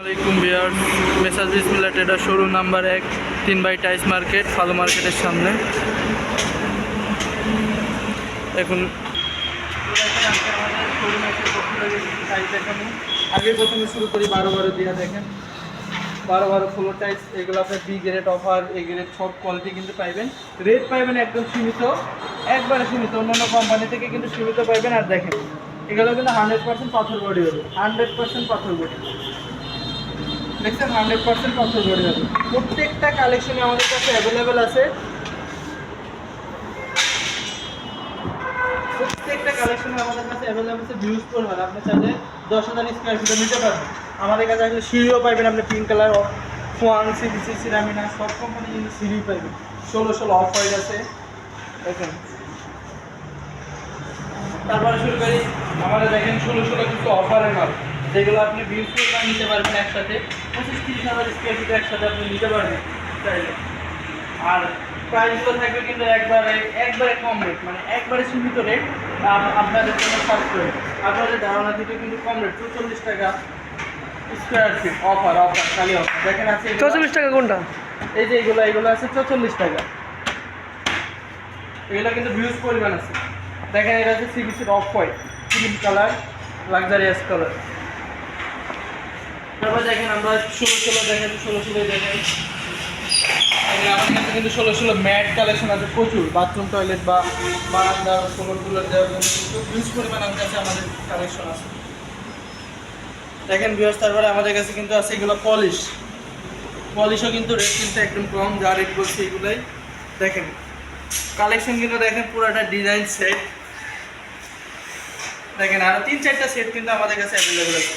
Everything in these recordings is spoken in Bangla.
আলাইকুম বিয়ার মেসাজ বিসমিল্লা ট্রেডার শোরুম নাম্বার এক, তিন বাই টাইস মার্কেট, ফালো মার্কেটের সামনে। এখন আগে প্রথমে শুরু করি বারো বারো দিয়া, দেখেন। বারো বারো ফ্লোর টাইস, এগুলো আপনার B grade offer A grade সব কোয়ালিটি কিন্তু পাইবেন। রেট পাইবেন একদম সীমিত, একবারে সীমিত, অন্যান্য কোম্পানি থেকে কিন্তু সীমিত পাইবেন। আর দেখেন, এগুলো কিন্তু হান্ড্রেড পার্সেন্ট পাথর বডি হবে হান্ড্রেড পার্সেন্ট পাথর বডি দেখছেন হান্ড্রেড পার্সেন্ট পাথর বডি হবে প্রত্যেকটা কালেকশনে আমাদের কাছে অ্যাভেলেবেল আছে। প্রত্যেকটা কালেকশনে আমাদের কাছে অ্যাভেলেবেল আছে ভিউজ করবেন আপনি চাইলে দশ হাজার স্কোয়ার ফিটে নিতে পারবেন। আমাদের কাছে আসলে সিঁড়িও পাইবেন আপনি পিঙ্ক কালার ফোয়ান সিবিসি সিরামিনা সব কোম্পানি কিন্তু সিঁড়ি পাইবেন। ষোলো ষোলো অফ হোয়াইট আছে দেখেন। তারপরে শুরু করি। আমাদের দেখেন ষোলো ষোলো কিছু অফারের মাল। যেগুলো আপনি ভিউজ করবেন নিতে পারবেন একসাথে পঁচিশ তিরিশ হাজার স্কোয়ার ফিট একসাথে আপনি নিতে পারবেন চাইলে। আর প্রাইসগুলো থাকবে কিন্তু একবারে একবারে কম রেট মানে একবারে সীমিত রেট আপনাদের জন্য সাশ্রয় আপনাদের ধারণা থেকে কিন্তু কম রেট চৌচল্লিশ টাকা স্কোয়ার ফিট অফার অফার খালি অফার দেখেন আছে চৌচল্লিশ টাকা কোনটা? এই যে এগুলো এগুলো আছে চৌচল্লিশ টাকা। এগুলো কিন্তু ভিউজ পরিমাণ আছে। দেখেন এটা আছে সিবিসির off white cream colour luxurious colour তারপর দেখেন আমরা ষোলো ষোলো দেখেন কাছে কিন্তু ষোলো ষোলো ম্যাট কালেকশন আছে প্রচুর। বাথরুম টয়লেট বা বারান্দা পরিমাণ কাছে আমাদের কালেকশন আছে। দেখেন তারপরে আমাদের কাছে কিন্তু আছে এগুলো পলিশ পলিশও কিন্তু রেট কিন্তু একদম কম, যা রেট এগুলাই। দেখেন কালেকশন কিন্তু দেখেন পুরোটা ডিজাইন সেট দেখেন, আরও তিন, চারটা সেট কিন্তু আমাদের কাছে অ্যাভেলেবেল আছে।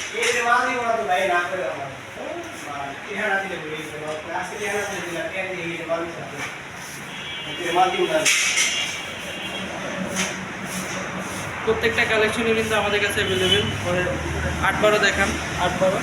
প্রত্যেকটা কালেকশনই কিন্তু আমাদের কাছে অ্যাভেলেবেল পরে আট বারো দেখান আট বারো